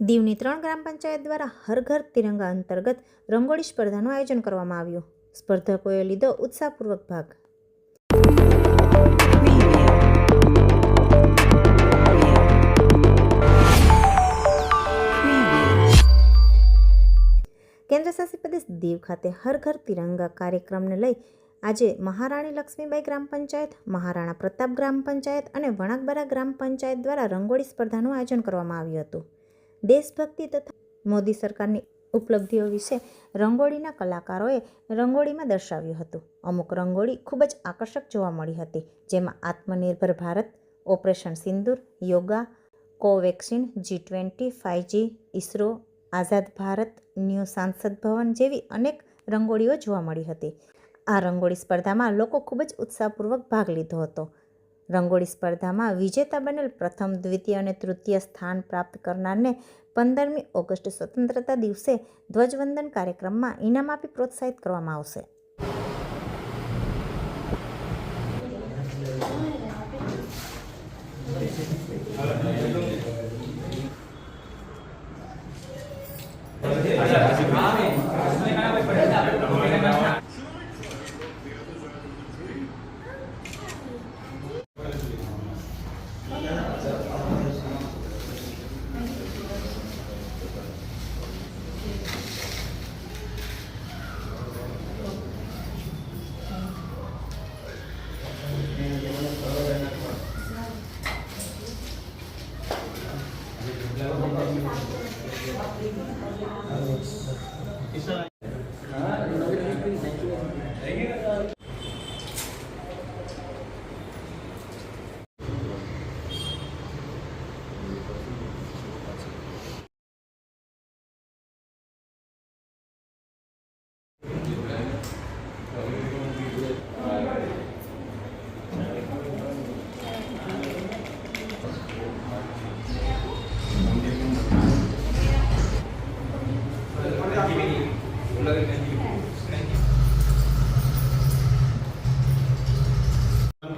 દીવની ત્રણ ગ્રામ પંચાયત દ્વારા હર ઘર તિરંગા અંતર્ગત રંગોળી સ્પર્ધાનું આયોજન કરવામાં આવ્યું. સ્પર્ધકોએ લીધો ઉત્સાહપૂર્વક ભાગ. કેન્દ્રશાસિત પ્રદેશ દીવ ખાતે હર ઘર તિરંગા કાર્યક્રમને લઈ આજે મહારાણી લક્ષ્મીબાઈ ગ્રામ પંચાયત, મહારાણા પ્રતાપ ગ્રામ પંચાયત અને વણાકબરા ગ્રામ પંચાયત દ્વારા રંગોળી સ્પર્ધાનું આયોજન કરવામાં આવ્યું હતું. દેશભક્તિ તથા મોદી સરકારની ઉપલબ્ધિઓ વિશે રંગોળીના કલાકારોએ રંગોળીમાં દર્શાવ્યું હતું. અમુક રંગોળી ખૂબ જ આકર્ષક જોવા મળી હતી, જેમાં Atmanirbhar Bharat, operation Sindoor, yoga, Covaxin, G twenty five G ISRO, Azad Bharat, new Sansad Bhavan જેવી અનેક રંગોળીઓ જોવા મળી હતી. આ રંગોળી સ્પર્ધામાં લોકો ખૂબ જ ઉત્સાહપૂર્વક ભાગ લીધો હતો. રંગોળી સ્પર્ધામાં વિજેતા બનેલ પ્રથમ, દ્વિતીય અને તૃતીય સ્થાન પ્રાપ્ત કરનારને પંદરમી ઓગસ્ટ સ્વતંત્રતા દિવસે ધ્વજવંદન કાર્યક્રમમાં ઇનામ આપી પ્રોત્સાહિત કરવામાં આવશે. Isa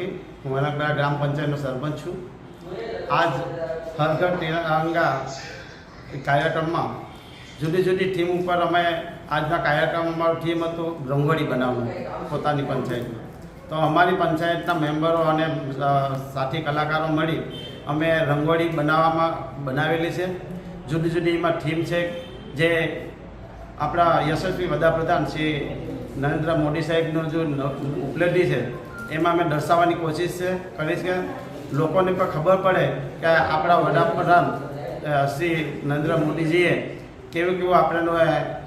કે હું વનાકડા ગ્રામ પંચાયતનો સરપંચ છું. આજ હરઘર તિરંગા કાર્યક્રમમાં જુદી જુદી થીમ ઉપર અમે આજના કાર્યક્રમમાં અમારો થીમ હતું રંગોળી બનાવવું પોતાની પંચાયતમાં. તો અમારી પંચાયતના મેમ્બરો અને સાથી કલાકારો મળી અમે રંગોળી બનાવવામાં બનાવેલી છે. જુદી જુદી એમાં થીમ છે જે આપણા યશસ્વી વડાપ્રધાન શ્રી નરેન્દ્ર મોદી સાહેબનો જો ઉપલબ્ધિ છે એમાં અમે દર્શાવવાની કોશિશ કરીશ કે લોકોને પણ ખબર પડે કે આપણા વડાપ્રધાન શ્રી નરેન્દ્ર મોદીજીએ કેવું કેવું આપણને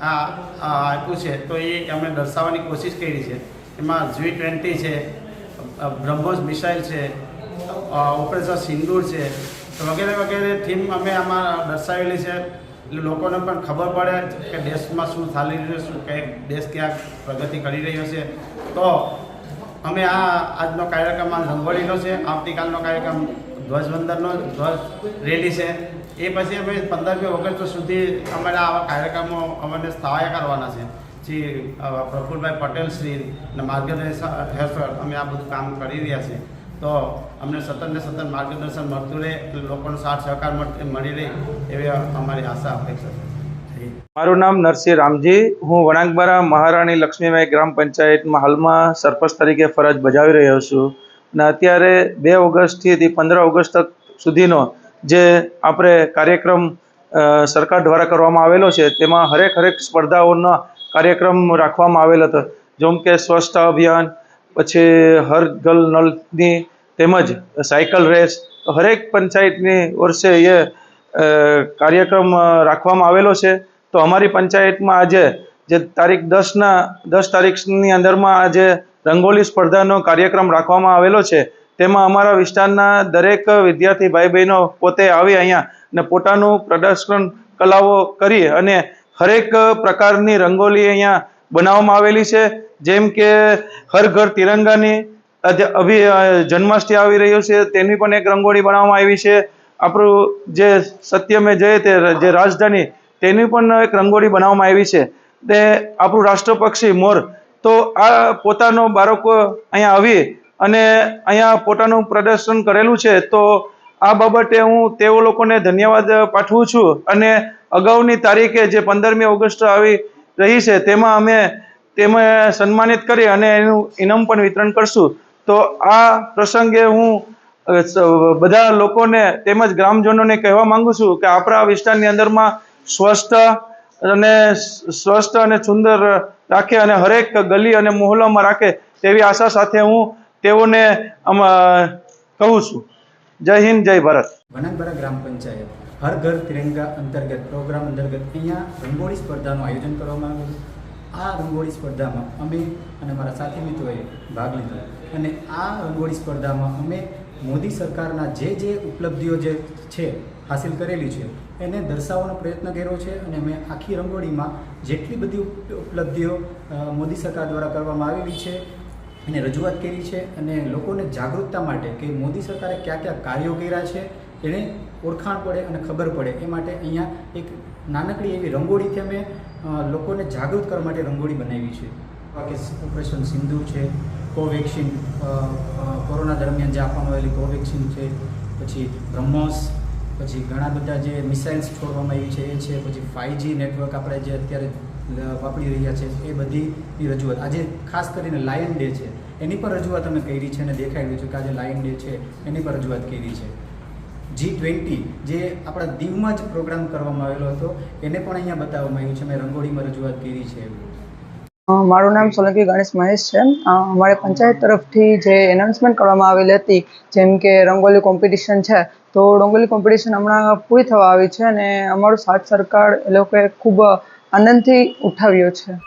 આ આપ્યું છે. તો એ અમે દર્શાવવાની કોશિશ કરી છે. એમાં જી ટ્વેન્ટી છે બ્રહ્મોસ મિસાઇલ છે ઓપરેશન સિંદૂર છે વગેરે વગેરે થીમ અમે આમાં દર્શાવેલી છે. એટલે લોકોને પણ ખબર પડે કે દેશમાં શું ચાલી રહ્યું છે, શું કે દેશ ક્યાં પ્રગતિ કરી રહ્યો છે. તો અમે આ આજનો કાર્યક્રમ આ રંગોળીનો છે, આવતીકાલનો કાર્યક્રમ ધ્વજવંદનનો, ધ્વજ રેલી છે. એ પછી અમે પંદરમી ઓગસ્ટ સુધી અમારા આવા કાર્યક્રમો અમને સ્થાય કરવાના છે. શ્રી પ્રફુલભાઈ પટેલ શ્રી માર્ગદર્શન હેઠળ અમે આ બધું કામ કરી રહ્યા છીએ તો અમને સતત ને સતત માર્ગદર્શન મળતું રહે, લોકોનો સાથ સહકાર મળી રહે એવી અમારી આશા, અપેક્ષા છે. મારું નામ નરસિંહ રામજી. હું વણાકબારા મહારાણી લક્ષ્મીબાઈ ગ્રામ પંચાયતમાં હાલમાં સરપંચ તરીકે ફરજ બજાવી રહ્યો છું અને અત્યારે બે ઓગસ્ટથી પંદર ઓગસ્ટ સુધીનો જે આપણે કાર્યક્રમ સરકાર દ્વારા કરવામાં આવેલો છે તેમાં હરેક હરેક સ્પર્ધાઓનો કાર્યક્રમ રાખવામાં આવેલ હતો. જેમ કે સ્વચ્છતા અભિયાન, પછી હર ગલ નલની તેમજ સાયકલ રેસ હરેક પંચાયતની વર્ષે એ કાર્યક્રમ રાખવામાં આવેલો છે. તો અમારી પંચાયતમાં આજે જે તારીખ દસના દસ તારીખની અંદરમાં આજે રંગોલી સ્પર્ધાનો કાર્યક્રમ રાખવામાં આવેલો છે. તેમાં અમારા વિસ્તારના દરેક વિદ્યાર્થી ભાઈ બહેનો પોતે આવી અહીંયા ને પોતાનું પ્રદર્શન, કલાઓ કરી અને હરેક પ્રકારની રંગોલી અહીંયા બનાવવામાં આવેલી છે. જેમ કે હર ઘર તિરંગાની અભી જન્માષ્ટમી આવી રહ્યો છે. તેની પણ એક રંગોળી બનાવવામાં આવી છે. આપણું જે સત્ય મેં જઈએ તે જે રાજધાની તેની પણ એક રંગોળી બનાવવામાં આવી છે. તે આપણું રાષ્ટ્રપક્ષી મોર. તો આ પોતાનો બાળકો અહીંયા આવી અને અહીંયા પોતાનું પ્રદર્શન કરેલું છે, તો આ બાબતે હું તેઓ લોકોને ધન્યવાદ પાઠવું છું અને અગાઉની તારીખે જે પંદરમી ઓગસ્ટ આવી રહી છે, તેમાં અમે તેમાં સન્માનિત કરી અને એનું ઇનામ પણ વિતરણ કરશું. તો આ પ્રસંગે હું બધા લોકોને તેમજ ગ્રામજનોને કહેવા માંગુ છું કે આપણા વિસ્તારની અંદરમાં સ્વસ્થ અને સ્વસ્થ અને સુંદર રાખે અને હરેક ગલી અને મોહલ્લામાં રાખે તેવી આશા સાથે હું તેઓને કહું છું. જય હિન્દ, જય ભારત. વનાકબરા ગ્રામ પંચાયત, હર ઘર તિરંગા અંતર્ગત પ્રોગ્રામ અંતર્ગત અહીંયા રંગોળી સ્પર્ધાનું આયોજન કરવામાં આવ્યું આ રંગોળી સ્પર્ધામાં અમે અને મારા સાથી મિત્રોએ ભાગ લીધો. અને આ રંગોળી સ્પર્ધામાં અમે મોદી સરકારના જે જે ઉપલબ્ધિઓ જે છે હાસિલ કરેલી છે, એને દર્શાવવાનો પ્રયત્ન કર્યો છે અને મેં આખી રંગોળીમાં જેટલી બધી ઉપલબ્ધિઓ મોદી સરકાર દ્વારા કરવામાં આવેલી છે, એને રજૂઆત કરી છે અને લોકોને જાગૃતતા માટે કે મોદી સરકારે કયા કયા કાર્યો કર્યા છે, એને ઓળખાણ પડે અને ખબર પડે. એ માટે અહીંયા એક નાનકડી એવી રંગોળીથી અમે લોકોને જાગૃત કરવા માટે રંગોળી બનાવી છે. બાકી ઓપરેશન સિંધુ છે કોવેક્સિન કોરોના દરમિયાન જે આપવામાં આવેલી કોવેક્સિન છે પછી બ્રહ્મોસ પછી ઘણા બધા જે મિસાઇલ્સ છોડવામાં આવી છે એ છે પછી ફાઇવજી નેટવર્ક આપણે જે અત્યારે વાપરી રહ્યા છે એ બધીની રજૂઆત. આજે ખાસ કરીને લાયન ડે છે. એની પર રજૂઆત અમે કરી છે અને દેખાડ્યું છે કે આજે લાયન ડે છે એની પર રજૂઆત કરી છે. જી ટ્વેન્ટી જે આપણા દીવમાં જ પ્રોગ્રામ કરવામાં આવેલો હતો એને પણ અહીંયા બતાવવામાં આવ્યું છે. મેં રંગોળીમાં રજૂઆત કરી છે. અ, મારું નામ સોલંકી ગણેશ મહેશ છે. અમારે પંચાયત તરફથી જે એનાઉન્સમેન્ટ કરવામાં આવેલી હતી, જેમ કે રંગોલી કોમ્પિટિશન છે, તો રંગોલી કોમ્પિટિશન હમણાં પૂરી થવા આવી છે અને અમારું સાથ સરકાર એ લોકોએ ખૂબ આનંદથી ઉઠાવ્યો છે.